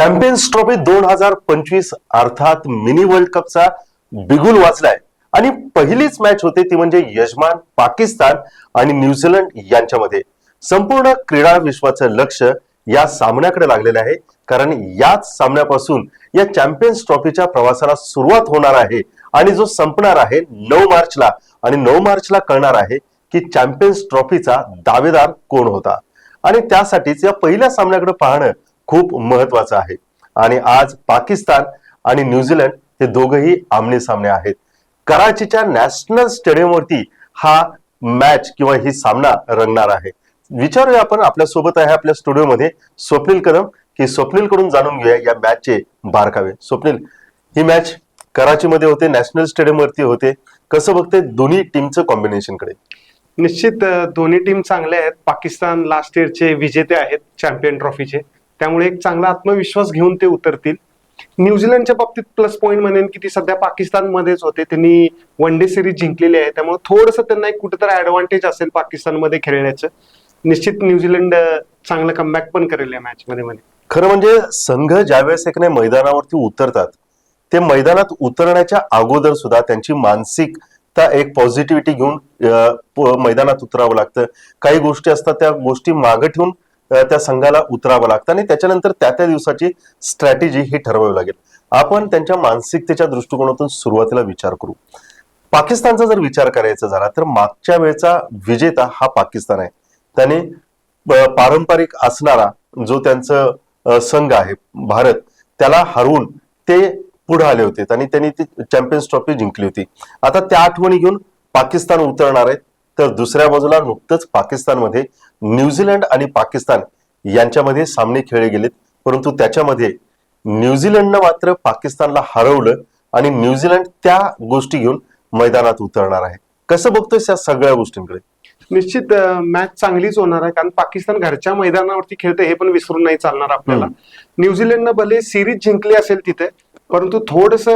Champions trophy दोन हजार पंचवीस अर्थात मिनी वर्ल्ड कपचा बिगुल वाचलाय. आणि पहिलीच मॅच होते ती म्हणजे यजमान पाकिस्तान आणि न्यूझीलंड यांच्यामध्ये. संपूर्ण क्रीडा विश्वाचं लक्ष या सामन्याकडे लागलेलं आहे. कारण याच सामन्यापासून या चॅम्पियन्स ट्रॉफीच्या प्रवासाला सुरुवात होणार आहे. आणि जो संपणार आहे नऊ मार्चला आणि नऊ मार्चला कळणार आहे की चॅम्पियन्स ट्रॉफीचा दावेदार कोण होता. आणि त्यासाठीच या पहिल्या सामन्याकडे पाहणं खूप महत्वाचं आहे. आणि आज पाकिस्तान आणि न्यूझीलंड हे दोघही आमने सामने आहेत. कराचीच्या नॅशनल स्टेडियमवरती हा मॅच किंवा ही सामना रंगणार आहे. विचारूया आपण आपल्यासोबत आहे आपल्या स्टुडिओमध्ये स्वप्नील कदम की स्वप्नील कडून जाणून घेऊया या मॅचचे बारकावे. स्वप्नील ही मॅच कराचीमध्ये होते नॅशनल स्टेडियमवरती होते. कसं बघते दोन्ही टीमचं कॉम्बिनेशनकडे? निश्चित दोन्ही टीम चांगल्या आहेत. पाकिस्तान लास्ट इयरचे विजेते आहेत चॅम्पियन ट्रॉफीचे त्यामुळे एक चांगला आत्मविश्वास घेऊन ते उतरतील. न्यूझीलंडच्या बाबतीत प्लस पॉईंट म्हणेन की ती सध्या पाकिस्तानमध्येच होते. त्यांनी वन डे सिरीज जिंकलेली आहे. त्यामुळे थोडंसं त्यांना एक कुठेतरी ऍडव्हान्टेज असेल पाकिस्तानमध्ये खेळण्याचं. निश्चित न्यूझीलंड चांगलं कमबॅक पण करेल या मॅच मध्ये म्हणे. खरं म्हणजे संघ ज्यावेळेस एक नाही मैदानावरती उतरतात ते मैदानात उतरण्याच्या अगोदर सुद्धा त्यांची मानसिकता एक पॉझिटिव्हिटी घेऊन मैदानात उतरावं लागतं. काही गोष्टी असतात त्या गोष्टी मागे ठेवून त्या संघाला उतरावं लागतं आणि त्याच्यानंतर त्या त्या दिवसाची स्ट्रॅटेजी ही ठरवावी लागेल. आपण त्यांच्या मानसिकतेच्या दृष्टिकोनातून सुरुवातीला विचार करू. पाकिस्तानचा जर विचार करायचा झाला तर मागच्या वेळचा विजेता हा पाकिस्तान आहे. त्याने पारंपरिक असणारा जो त्यांचं संघ आहे भारत त्याला हरवून ते पुढे आले होते. आणि त्यांनी ती चॅम्पियन्स ट्रॉफी जिंकली होती. आता त्या आठवणी घेऊन पाकिस्तान उतरणार आहेत तर दुसऱ्या बाजूला नुकतंच पाकिस्तानमध्ये न्यूझीलंड आणि पाकिस्तान यांच्यामध्ये सामने खेळले गेलेत. परंतु त्याच्यामध्ये न्यूझीलंडनं मात्र पाकिस्तानला हरवलं आणि न्यूझीलंड त्या गोष्टी घेऊन मैदानात उतरणार आहे. कसं बघतोय या सगळ्या गोष्टींकडे? निश्चित मॅच चांगलीच होणार आहे. कारण पाकिस्तान घरच्या मैदानावरती खेळते हे पण विसरून नाही चालणार आपल्याला. न्यूझीलंडनं भले सिरीज जिंकली असेल तिथे परंतु थोडस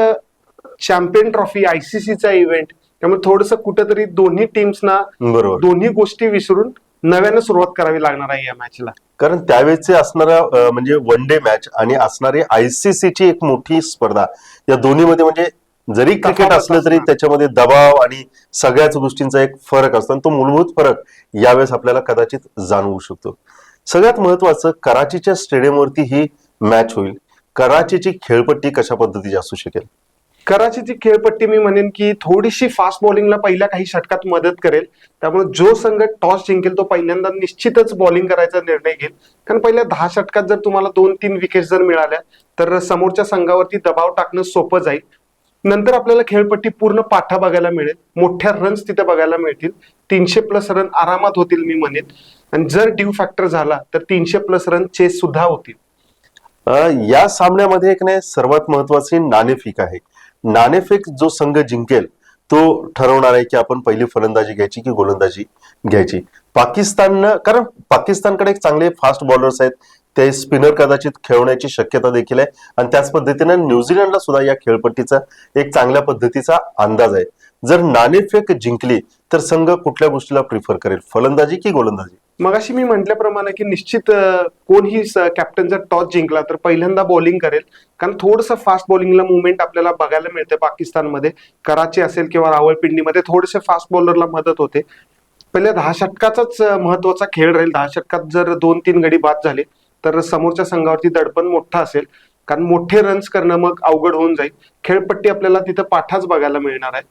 चॅम्पियन ट्रॉफी आयसीसीचा इव्हेंट त्यामुळे थोडस कुठेतरी दोन्ही टीम्सना बरोबर. दोन्ही गोष्टी विसरून नव्यानं सुरुवात करावी लागणार आहे या मॅचला कारण त्यावेळेचे असणारा म्हणजे वन डे मॅच आणि असणारी आयसीसीची एक मोठी स्पर्धा. या दोन्हीमध्ये म्हणजे जरी क्रिकेट असलं तरी. त्याच्यामध्ये दबाव आणि सगळ्याच गोष्टींचा एक फरक असतो आणि तो मूलभूत फरक यावेळेस आपल्याला कदाचित जाणवू शकतो. सगळ्यात महत्वाचं कराचीच्या स्टेडियमवरती ही मॅच होईल. कराचीची खेळपट्टी कशा पद्धतीची असू शकेल? कराचीची खेळपट्टी मी म्हणेन की थोडीशी फास्ट बॉलिंगला पहिल्या काही षटकात मदत करेल. त्यामुळे जो संघ टॉस जिंकेल तो पहिल्यांदा निश्चितच बॉलिंग करायचा निर्णय घेईल. कारण पहिल्या दहा षटकात जर तुम्हाला दोन तीन विकेट जर मिळाल्या तर समोरच्या संघावरती दबाव टाकणं सोपं जाईल. नंतर आपल्याला खेळपट्टी पूर्ण पाठा बघायला मिळेल. मोठ्या रन्स तिथे बघायला मिळतील. तीनशे प्लस रन आरामात होतील मी म्हणेन. आणि जर ड्यू फॅक्टर झाला तर तीनशे प्लस रन चेस सुद्धा होतील. या सामन्यामध्ये एक नाही सर्वात महत्वाची नाणेफेक आहे. नाणेफेक जो संघ जिंकेल तो ठरवणार आहे की आपण पहिली फलंदाजी घ्यायची की गोलंदाजी घ्यायची. पाकिस्ताननं कारण पाकिस्तानकडे एक चांगले फास्ट बॉलर्स आहेत ते स्पिनर कदाचित खेळवण्याची शक्यता देखील आहे आणि त्याच पद्धतीनं न्यूझीलंडला सुद्धा या खेळपट्टीचा एक चांगल्या पद्धतीचा अंदाज आहे. जर नाणेफेक जिंकली तर संघ कुठल्या गोष्टीला प्रिफर करेल? फलंदाजी की गोलंदाजी? मगाशी मी म्हटल्याप्रमाणे की निश्चित कोणही कॅप्टन जर टॉस जिंकला तर पहिल्यांदा बॉलिंग करेल. कारण थोडंसं फास्ट बॉलिंगला मुवमेंट आपल्याला बघायला मिळते पाकिस्तानमध्ये. कराची असेल किंवा रावळपिंडीमध्ये थोडेसे फास्ट बॉलरला मदत होते. पहिल्या दहा षटकाचाच महत्त्वाचा खेळ राहील. दहा षटकात जर दोन तीन गडी बाद झाले तर समोरच्या संघावरती दडपण मोठं असेल. कारण मोठे रन्स करणं मग अवघड होऊन जाईल. खेळपट्टी आपल्याला तिथं पाठाच बघायला मिळणार आहे.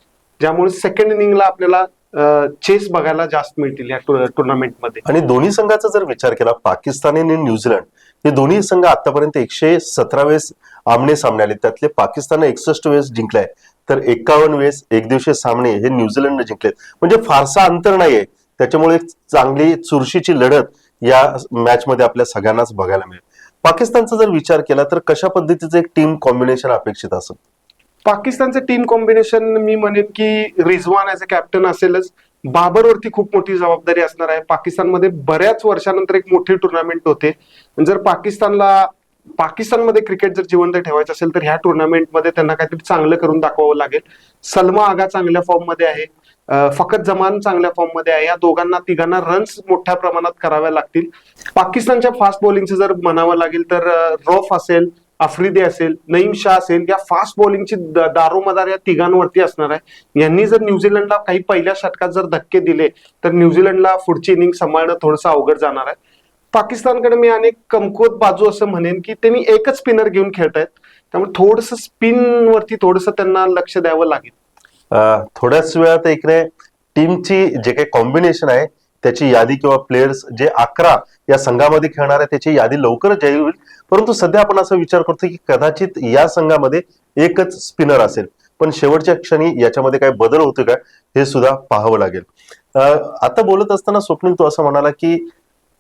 ज्यामुळे सेकंड इनिंगला आपल्याला चेस बघायला जास्त मिळतील या टुर्नामेंटमध्ये. आणि दोन्ही संघाचा जर विचार केला पाकिस्तान आणि न्यूझीलंड हे दोन्ही संघ आतापर्यंत एकशे सतरा वेळेस आमने सामने आले. त्यातले पाकिस्तान एकसष्ट वेळेस जिंकलाय. तर एकावन्न वेळेस एक दिवशी सामने हे न्यूझीलंडने जिंकलेत. म्हणजे फारसा अंतर नाहीये. त्याच्यामुळे चांगली चुरशीची लढत या मॅच मध्ये आपल्या सगळ्यांनाच बघायला मिळेल. पाकिस्तानचा जर विचार केला तर कशा पद्धतीचं एक टीम कॉम्बिनेशन अपेक्षित असेल? पाकिस्तानचं टीम कॉम्बिनेशन मी म्हणेन की रिझवान ॲज अ कॅप्टन असेलच. बाबरवरती खूप मोठी जबाबदारी असणार आहे. पाकिस्तानमध्ये बऱ्याच वर्षानंतर एक मोठी टुर्नामेंट होते. जर पाकिस्तानला पाकिस्तानमध्ये क्रिकेट जर जिवंत ठेवायचं असेल तर ह्या टुर्नामेंटमध्ये त्यांना काहीतरी चांगलं करून दाखवावं लागेल. सलमा आगा चांगल्या फॉर्ममध्ये आहे. फकत जमान चांगल्या फॉर्ममध्ये आहे. या दोघांना तिघांना रन्स मोठ्या प्रमाणात कराव्या लागतील. पाकिस्तानच्या फास्ट बॉलिंगचं जर म्हणावं लागेल तर रॉफ असेल. आफ्रिदी असेल नईम शाह असेल या फास्ट बॉलिंगची दारोमदार या तिघांवरती असणार आहे. यांनी जर न्यूझीलंडला काही पहिल्या षटकात जर धक्के दिले तर न्यूझीलंडला पुढची इनिंग सांभाळणं थोडंसं अवघड जाणार आहे. पाकिस्तानकडे मी अनेक कमकुवत बाजू असं म्हणेन की त्यांनी एकच स्पिनर घेऊन खेळतायत त्यामुळे थोडस स्पिनवरती थोडस त्यांना लक्ष द्यावं लागेल. थोड्याच वेळात इकडे टीमची जे काही कॉम्बिनेशन आहे त्याची यादी किंवा प्लेयर्स जे अकरा या संघामध्ये खेळणार आहे त्याची यादी लवकरच जाहीर होईल. परंतु सध्या आपण असा विचार करतो की कदाचित या संघामध्ये एकच स्पिनर असेल. पण शेवटच्या क्षणी याच्यामध्ये काय बदल होतो का हे सुद्धा पाहावं लागेल. आता बोलत असताना स्वप्नील तो असं म्हणाला की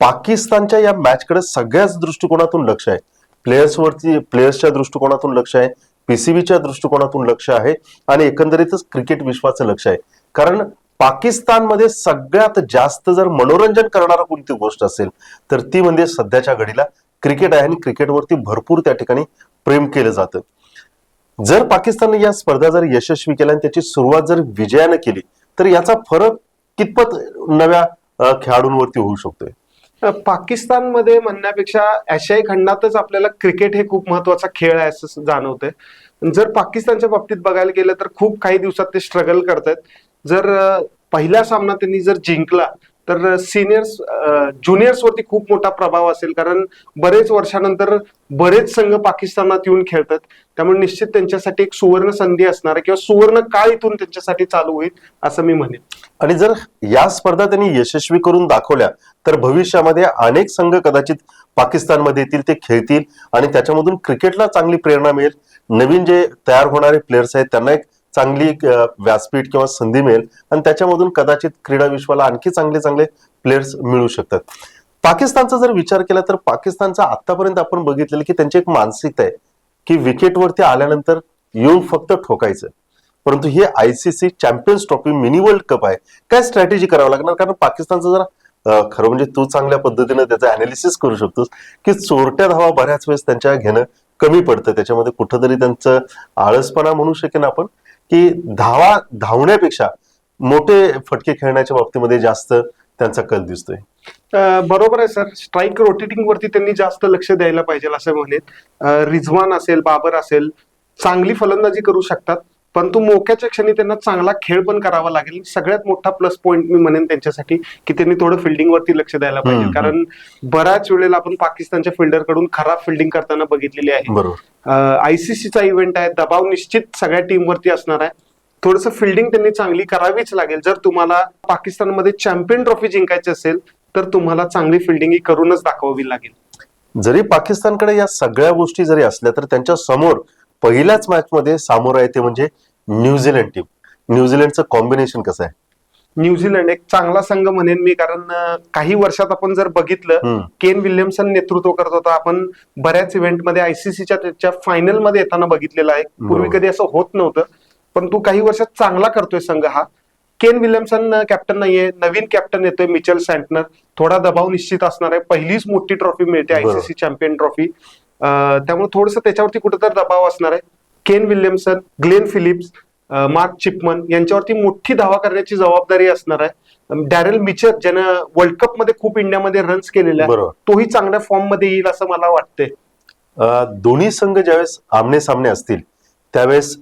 पाकिस्तानच्या या मॅचकडे सगळ्याच दृष्टिकोनातून लक्ष आहे. प्लेयर्सवरती प्लेयर्सच्या दृष्टिकोनातून लक्ष आहे. पीसीबीच्या दृष्टिकोनातून लक्ष आहे. आणि एकंदरीतच क्रिकेट विश्वाचं लक्ष आहे. कारण पाकिस्तानमध्ये सगळ्यात जास्त जर मनोरंजन करणारा कोणती गोष्ट असेल तर ती म्हणजे सध्याच्या घडीला क्रिकेट आहे आणि क्रिकेटवरती भरपूर त्या ठिकाणी प्रेम केलं जातं. जर पाकिस्तानने या स्पर्धा जर यशस्वी केल्या आणि त्याची सुरुवात जर विजयानं केली तर याचा फरक कितपत नव्या खेळाडूंवरती होऊ शकतोय? पाकिस्तानमध्ये म्हणण्यापेक्षा आशियाई खंडातच आपल्याला क्रिकेट हे खूप महत्त्वाचा खेळ आहे असं जाणवतंय. जर पाकिस्तानच्या बाबतीत बघायला गेलं तर खूप काही दिवसात ते स्ट्रगल करतायत. जर पहिला सामना त्यांनी जर जिंकला तर सिनियर्स ज्युनियर्स वरती खूप मोठा प्रभाव असेल. कारण बरेच वर्षानंतर बरेच संघ पाकिस्तानात येऊन खेळतात. त्यामुळे निश्चित त्यांच्यासाठी एक सुवर्ण संधी असणार आहे किंवा सुवर्ण काळ इथून त्यांच्यासाठी चालू होईल असं मी म्हणेन. आणि जर या स्पर्धा त्यांनी यशस्वी करून दाखवल्या तर भविष्यामध्ये अनेक संघ कदाचित पाकिस्तानमध्ये येतील ते खेळतील आणि त्याच्यामधून क्रिकेटला चांगली प्रेरणा मिळेल. नवीन जे तयार होणारे प्लेयर्स आहेत त्यांना एक चांगली एक, व्यासपीठ किंवा संधी मिळेल. आणि त्याच्यामधून कदाचित क्रीडा विश्वाला आणखी चांगले चांगले प्लेयर्स मिळू शकतात. पाकिस्तानचा जर विचार केला तर पाकिस्तानचा आतापर्यंत आपण बघितलेलं की त्यांची एक मानसिकता आहे की विकेटवरती आल्यानंतर येऊन फक्त ठोकायचं. परंतु हे ICC champions trophy mini world cup आहे. काय स्ट्रॅटेजी करावं लागणार? कारण पाकिस्तानचं जरा खरं म्हणजे तू चांगल्या पद्धतीने त्याचं अनालिसिस करू शकतोस की चोरट्या धावा बऱ्याच वेळेस त्यांच्या घेणं कमी पडतं. त्याच्यामध्ये कुठंतरी त्यांचं आळसपणा म्हणू शकेन आपण. की धावा धावण्यापेक्षा मोठे फटके खेळण्याच्या बाबतीमध्ये जास्त त्यांचा कल दिसतोय. बरोबर आहे सर. स्ट्राईक रोटेटिंग वरती त्यांनी जास्त लक्ष द्यायला पाहिजे असं म्हणेन. रिझवान असेल बाबर असेल चांगली फलंदाजी करू शकतात. परंतु मोक्याच्या क्षणी त्यांना चांगला खेळ पण करावा लागेल. सगळ्यात मोठा प्लस पॉईंट मी म्हणेन त्यांच्यासाठी की त्यांनी थोडं फिल्डिंग वरती लक्ष द्यायला पाहिजे. कारण बऱ्याच वेळेला आपण पाकिस्तानच्या फिल्डरकडून खराब फिल्डिंग करताना बघितलेली आहे. आयसीसीचा इव्हेंट आहे. दबाव निश्चित सगळ्या टीम वरती असणार आहे. थोडस फिल्डिंग त्यांनी चांगली करावीच लागेल. जर तुम्हाला पाकिस्तानमध्ये चॅम्पियन ट्रॉफी जिंकायची असेल तर तुम्हाला चांगली फिल्डिंग ही करूनच दाखवावी लागेल. जरी पाकिस्तानकडे या सगळ्या गोष्टी जरी असल्या तर त्यांच्यासमोर पहिल्याच मॅच मध्ये सामोरं आहे ते म्हणजे न्यूझीलंड टीम न्यूझीलंडचं कॉम्बिनेशन कसं आहे? न्यूझीलंड एक चांगला संघ म्हणेन मी कारण काही वर्षात आपण जर बघितलं. केन विल्यमसन नेतृत्व करत होता. आपण बऱ्याच इव्हेंटमध्ये आयसीसीच्या फायनलमध्ये येताना बघितलेलं आहे. पूर्वी. कधी असं होत नव्हतं. पण तू काही वर्षात चांगला करतोय संघ हा. केन विल्यमसन कॅप्टन नाहीये. नवीन कॅप्टन येतोय मिचेल सँटनर थोडा दबाव निश्चित असणार आहे. पहिलीच मोठी ट्रॉफी मिळते. आयसीसी चॅम्पियन ट्रॉफी त्यामुळे थोडस त्याच्यावरती कुठेतरी दबाव असणार आहे. Ken Williamson Glenn Phillips Mark Chapman यांच्यावरती मोठी धावा करण्याची जबाबदारी असणार आहे. डॅरेल मिचर ज्यानं वर्ल्ड कपमध्ये खूप इंडियामध्ये रन्स केलेले बरोबर. तोही चांगल्या फॉर्ममध्ये येईल असं मला वाटतंय. दोन्ही संघ ज्यावेळेस आमने सामने असतील त्यावेळेस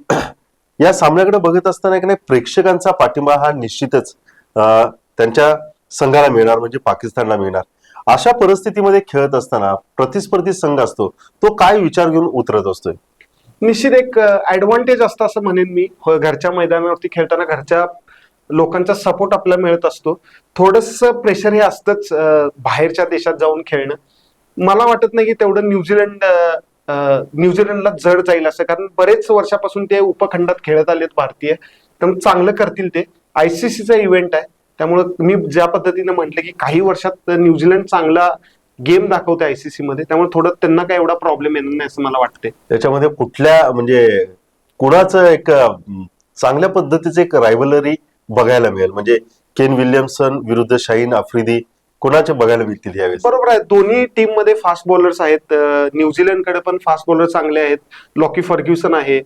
या सामन्याकडे बघत असताना की नाही प्रेक्षकांचा पाठिंबा हा निश्चितच त्यांच्या संघाला मिळणार म्हणजे पाकिस्तानला मिळणार. अशा परिस्थितीमध्ये खेळत असताना प्रतिस्पर्धी संघ असतो तो काय विचार घेऊन उतरत असतोय? निश्चित एक ऍडव्हान्टेज असतं असं म्हणेन मी. हो, घरच्या मैदानावरती खेळताना घरच्या लोकांचा सपोर्ट आपल्याला मिळत असतो. थोडस प्रेशर हे असतंच बाहेरच्या देशात जाऊन खेळणं. मला वाटत नाही की तेवढं न्यूझीलंड न्यूझीलंडला जड जाईल असं. कारण बरेच वर्षापासून ते उपखंडात खेळत आलेत भारतीय. त्यामुळे चांगलं करतील ते. आयसीसीचा इव्हेंट आहे. त्यामुळे मी ज्या पद्धतीने म्हटलं की काही वर्षात न्यूझीलंड चांगला गेम दाखवते आयसीसी मध्ये त्यामुळे थोडं त्यांना काही एवढा प्रॉब्लेम येणार नाही असं मला वाटतंय. त्याच्यामध्ये कुठल्या म्हणजे कुणाचं एक चांगल्या पद्धतीचं एक रायव्हलरी बघायला मिळेल? म्हणजे केन विल्यमसन विरुद्ध शाहीन आफ्रिदी कुणाचे बघायला मिळतील यावेळेस? बरोबर आहे. दोन्ही टीममध्ये फास्ट बॉलर्स आहेत. अं, न्यूझीलंडकडे पण फास्ट बॉलर चांगले आहेत. लॉकी फर्ग्युसन आहे.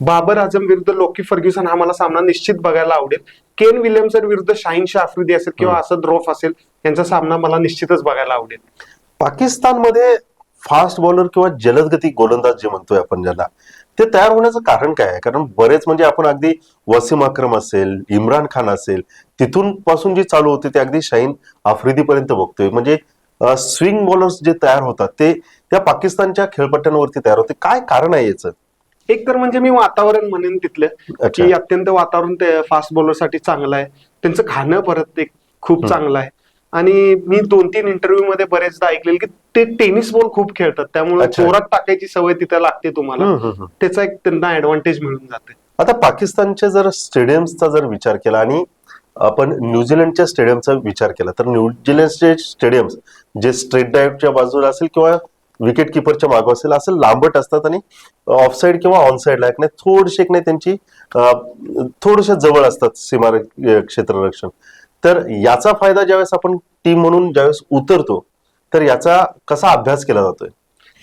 बाबर आझम विरुद्ध लॉकी फर्ग्युसन हा मला सामना निश्चित बघायला आवडेल. केन विल्यमसन विरुद्ध शाहीन शाह आफ्रिदी असेल किंवा असद रोफ असेल यांचा सामना मला निश्चितच बघायला आवडेल. पाकिस्तानमध्ये फास्ट बॉलर किंवा जलदगती गोलंदाज जे म्हणतोय आपण ज्यांना ते तयार होण्याचं कारण काय आहे? कारण बरेच म्हणजे आपण अगदी वसीम अक्रम असेल इम्रान खान असेल तिथून पासून जी चालू होते ते अगदी शाहीन आफ्रिदीपर्यंत बघतोय. म्हणजे स्विंग बॉलर्स जे तयार होतात ते त्या पाकिस्तानच्या खेळपट्ट्यांवरती तयार होते. काय कारण आहे याचं? एक तर म्हणजे मी वातावरण म्हणेन तिथलं अच्छा. की अत्यंत वातावरण ते फास्ट बॉलरसाठी चांगलं आहे त्यांचं खाणं परत एक खूप चांगलं आहे आणि मी दोन तीन इंटरव्ह्यू मध्ये बरेचदा ऐकलेलं की ते टेनिस बॉल खूप खेळतात त्यामुळे अच्छा. जोरात टाकायची सवय तिथे लागते तुम्हाला हम्म, हम्म, हम्म. त्याचा एक त्यांना ऍडव्हान्टेज मिळून जाते आता पाकिस्तानच्या जर स्टेडियम्सचा जर विचार केला आणि आपण न्यूझीलंडच्या स्टेडियमचा विचार केला तर न्यूझीलंडचे स्टेडियम्स जे स्ट्रेट ड्राईव्हच्या बाजूला असेल किंवा विकेट किपरच्या मागं असेल असं लांबट असतात आणि ऑफसाईड किंवा ऑनसाईडला एक नाही थोडीशी एक नाही त्यांची थोडशा जवळ असतात सीमा क्षेत्ररक्षण. तर याचा फायदा ज्यावेळेस आपण टीम म्हणून ज्यावेळेस उतरतो तर याचा कसा अभ्यास केला जातोय?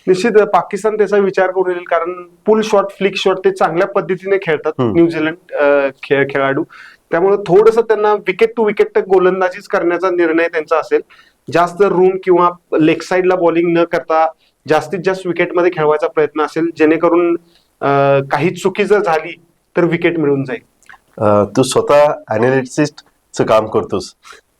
निश्चित पाकिस्तान त्याचा विचार करून येईल कारण पुल शॉट फ्लिक शॉट ते चांगल्या पद्धतीने खेळतात. न्यूझीलंड खेळाडू. त्यामुळे थोडस त्यांना विकेट टू विकेट गोलंदाजीच करण्याचा निर्णय त्यांचा असेल. जास्त रूम किंवा लेग साईडला बॉलिंग न करता जास्तीत जास्त विकेटमध्ये खेळवायचा प्रयत्न असेल जेणेकरून काही चुकी जर झाली तर विकेट मिळून जाईल. तू स्वतः अनालिसिस्टचं काम करतोस.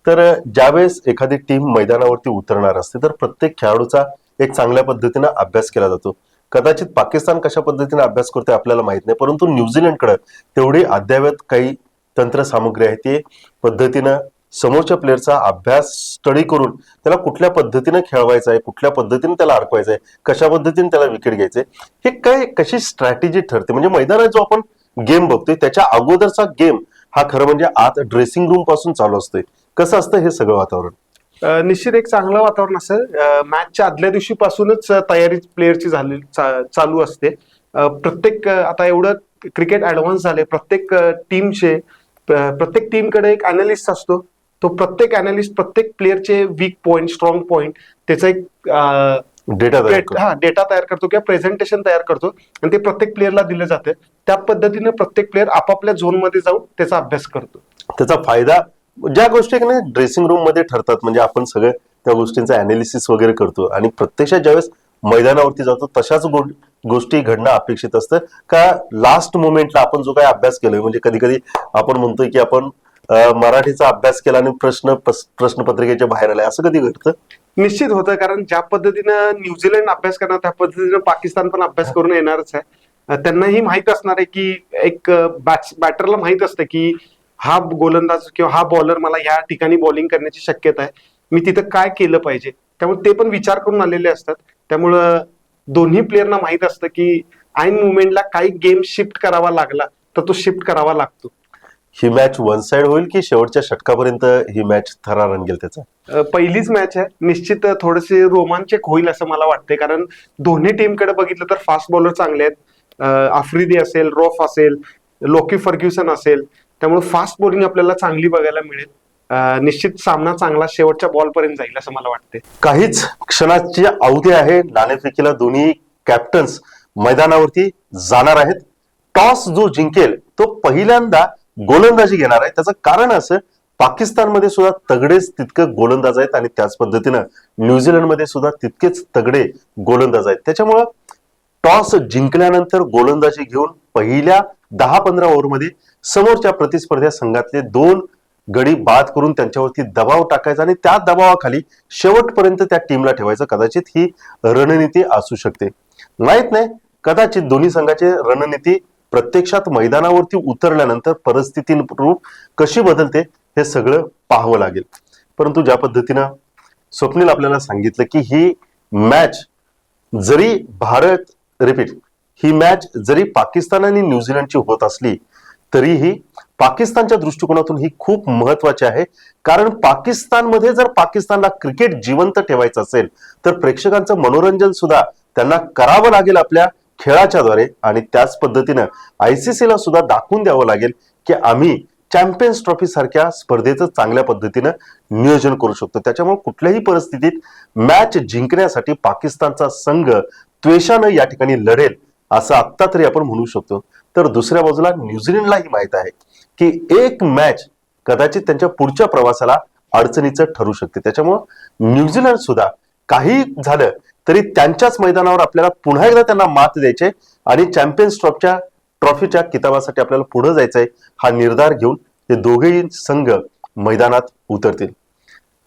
तर ज्यावेळेस एखादी टीम मैदानावरती उतरणार असते तर प्रत्येक खेळाडूचा एक चांगल्या पद्धतीनं अभ्यास केला जातो. कदाचित पाकिस्तान कशा पद्धतीने अभ्यास करतोय आपल्याला माहीत नाही परंतु न्यूझीलंडकडे तेवढी अद्यावत काही तंत्रसामुग्री आहे ते पद्धतीनं समोरच्या प्लेअरचा अभ्यास स्टडी करून त्याला कुठल्या पद्धतीनं खेळवायचं आहे कुठल्या पद्धतीने त्याला अडकवायचं आहे कशा पद्धतीने त्याला विकेट घ्यायचंय हे काय कशी स्ट्रॅटेजी ठरते? म्हणजे मैदानात जो आपण गेम बघतोय त्याच्या अगोदरचा गेम हा खरं म्हणजे आत ड्रेसिंग रूमपासून चालू असतोय. कसं असतं हे सगळं वातावरण? निश्चित एक चांगलं वातावरण असेल मॅचच्या आदल्या दिवशीपासूनच तयारी प्लेअरची झाली चा- चालू असते. प्रत्येक आता एवढं क्रिकेट ऍडव्हान्स झाले प्रत्येक टीमचे प्रत्येक टीमकडे एक अनालिस्ट असतो. तो प्रत्येक अनालिस्ट प्रत्येक प्लेअरचे वीक पॉइंट स्ट्रॉंग पॉइंट त्याचा एक डेटा. हा डेटा तयार करतो किंवा प्रेझेंटेशन तयार करतो. आणि ते प्रत्येक प्लेअरला दिलं जातं. त्या पद्धतीने प्रत्येक प्लेअर आपापल्या झोनमध्ये जाऊन त्याचा अभ्यास करतो. त्याचा फायदा ज्या गोष्टी नाही ड्रेसिंग रूममध्ये ठरतात. म्हणजे आपण सगळं त्या गोष्टींचं अनालिसिस वगैरे करतो. आणि प्रत्यक्षात ज्यावेळेस मैदानावरती जातो तशाच गोष्टी घडणं अपेक्षित असतं. का लास्ट मोमेंटला आपण जो काही अभ्यास केलोय म्हणजे कधी कधी आपण म्हणतोय की आपण मराठीचा अभ्यास केला आणि प्रश्न प्रश्नपत्रिकेच्या बाहेर आले असं कधी घडतं? निश्चित होतं कारण ज्या पद्धतीनं न्यूझीलंड अभ्यास करणार त्या पद्धतीनं पाकिस्तान पण अभ्यास करून येणारच आहे. त्यांनाही माहीत असणार आहे की एक बॅट्स बॅटरला माहीत असतं की हा गोलंदाज किंवा हा बॉलर मला या ठिकाणी बॉलिंग करण्याची शक्यता आहे. मी तिथं काय केलं पाहिजे? त्यामुळे ते पण विचार करून आलेले असतात. त्यामुळं दोन्ही प्लेअरना माहीत असतं की आईन मुवमेंटला काही गेम शिफ्ट करावा लागला तर तो शिफ्ट करावा लागतो. ही मॅच वन साइड होईल की शेवटच्या षटकापर्यंत ही मॅच थरा रंगेल त्याचा? पहिलीच मॅच आहे. निश्चित थोडेसे रोमांचक होईल असं मला वाटतंय. कारण दोन्ही टीमकडे बघितलं तर फास्ट बॉलर चांगले आहेत. आफ्रिदी असेल रॉफ असेल लोकी फर्ग्युसन असेल त्यामुळे फास्ट बॉलिंग आपल्याला चांगली बघायला मिळेल. निश्चित सामना चांगला शेवटच्या बॉल पर्यंत जाईल असं मला वाटतंय. काहीच क्षणाची अवधी आहे. नाणेफेकीला दोन्ही कॅप्टन्स मैदानावरती जाणार आहेत. टॉस जो जिंकेल तो पहिल्यांदा गोलंदाजी घेणार आहे. त्याचं कारण असं पाकिस्तानमध्ये सुद्धा तगडेच तितकं गोलंदाज आहेत आणि त्याच पद्धतीनं न्यूझीलंडमध्ये सुद्धा तितकेच तगडे गोलंदाज आहेत. त्याच्यामुळं टॉस जिंकल्यानंतर गोलंदाजी घेऊन पहिल्या दहा पंधरा ओव्हरमध्ये समोरच्या प्रतिस्पर्ध्या संघातले दोन गडी बाद करून त्यांच्यावरती दबाव टाकायचा आणि त्या दबावाखाली शेवटपर्यंत त्या टीमला ठेवायचं. कदाचित ही रणनीती असू शकते. माहीत नाही कदाचित दोन्ही संघाचे रणनीती प्रत्यक्षात मैदानावरती उतरल्यानंतर परिस्थिती रूप कशी बदलते हे सगळं पाहावं लागेल. परंतु ज्या पद्धतीनं स्वप्नील आपल्याला सांगितलं की ही मॅच जरी भारत रिपीट ही मॅच जरी पाकिस्तान आणि न्यूझीलंडची होत असली तरीही पाकिस्तानच्या दृष्टिकोनातून ही खूप महत्वाची आहे. कारण पाकिस्तानमध्ये जर पाकिस्तानला क्रिकेट जिवंत ठेवायचं असेल तर प्रेक्षकांचं मनोरंजन सुद्धा त्यांना करावं लागेल आपल्या खेळाच्या द्वारे आणि त्याच पद्धतीनं आयसीसीला सुद्धा दाखवून द्यावं लागेल की आम्ही चॅम्पियन्स ट्रॉफी सारख्या स्पर्धेचं चांगल्या पद्धतीनं नियोजन करू शकतो. त्याच्यामुळे कुठल्याही परिस्थितीत मॅच जिंकण्यासाठी पाकिस्तानचा संघ त्वेषानं या ठिकाणी लढेल असं आत्ता तरी आपण म्हणू शकतो. तर दुसऱ्या बाजूला न्यूझीलंडलाही माहीत आहे की एक मॅच कदाचित त्यांच्या पुढच्या प्रवासाला अडचणीचं ठरू शकते. त्याच्यामुळं न्यूझीलंड सुद्धा काही झालं तरी त्यांच्याच मैदानावर आपल्याला पुन्हा एकदा त्यांना मात द्यायचे आणि चॅम्पियन्स ट्रॉफच्या ट्रॉफीच्या किताबासाठी आपल्याला पुढे जायचंय हा निर्धार घेऊन हे दोघेही संघ मैदानात उतरतील.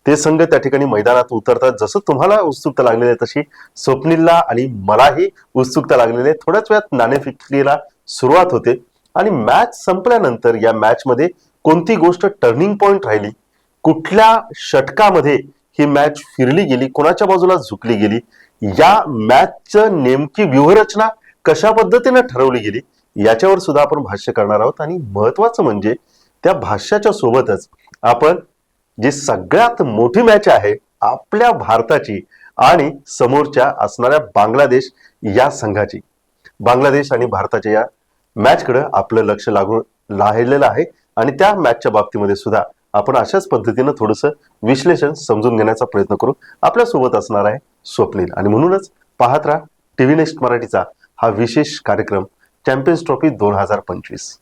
ते संघ त्या ठिकाणी मैदानात उतरतात. जसं तुम्हाला उत्सुकता लागलेली आहे तशी स्वप्नीलला आणि मलाही उत्सुकता लागलेली आहे. थोड्याच वेळात नाणेफेकीला सुरुवात होते आणि मॅच संपल्यानंतर या मॅचमध्ये कोणती गोष्ट टर्निंग पॉइंट राहिली कुठल्या षटकामध्ये ही मॅच फिरली गेली कोणाच्या बाजूला झुकली गेली या मॅचचं नेमकी व्यूहरचना कशा पद्धतीने ठरवली गेली याच्यावर सुद्धा आपण भाष्य करणार आहोत. आणि महत्वाचं म्हणजे त्या भाष्याच्या सोबतच आपण जी सगळ्यात मोठी मॅच आहे आपल्या भारताची आणि समोरच्या असणाऱ्या बांगलादेश या संघाची. बांगलादेश आणि भारताच्या या मॅचकडं आपलं लक्ष लागून राहिलेलं आहे. आणि त्या मॅचच्या बाबतीमध्ये सुद्धा आपण अशाच पद्धतीनं थोडंसं विश्लेषण समजून घेण्याचा प्रयत्न करू. आपल्यासोबत असणार आहे स्वप्नील. आणि म्हणूनच पाहत राहा टीव्ही नेक्स्ट मराठीचा हा विशेष कार्यक्रम चॅम्पियन्स ट्रॉफी दोन हजार पंचवीस.